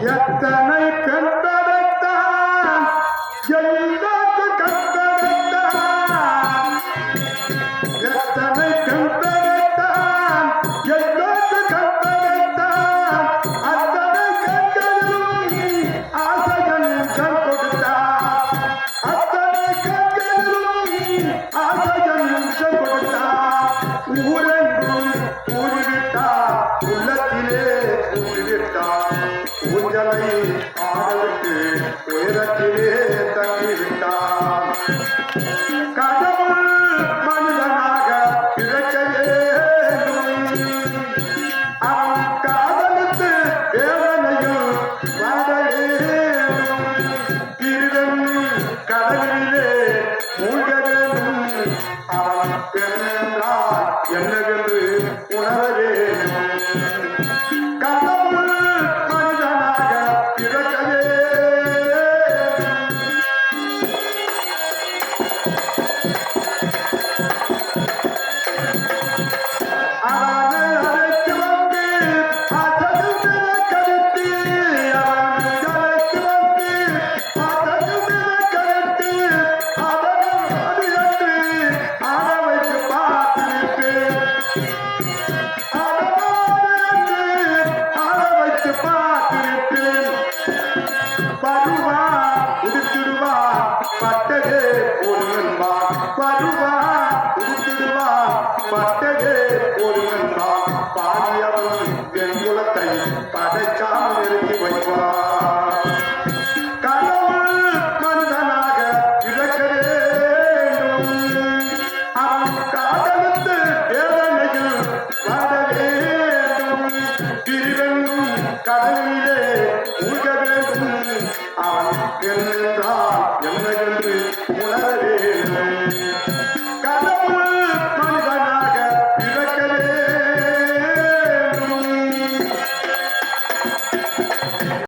எத்தனை கண்படைத்தான் எல்லாத்து கண்படைத்தான் எத்தனை கண்படைத்தான் எல்லாத்து கண்படைத்தான் அத்தனை கண்களிலும் ஆசைகள் கண் கொடுத்தான் அத்தனை கண்களிலும் ஆசைகள் கண் கொடுத்தான் ஊரெங்கும் ஊஞ்சலை ஆடலுக்கு உயரத்திலே தங்கிவிட்டார். கடவுள் மனிதனாக பிறக்கையே அவன் காதலித்து வேதனையும் வாடவேனும் திருடன் கடலிலே மூழ்க அவன் பெண்ணென்றால் என்னவென்று உணரவே உலகத்தை படைக்காமல் நிறுத்தி கடலிலே மூழ்க வேண்டும் அவன் என்றால் என்னை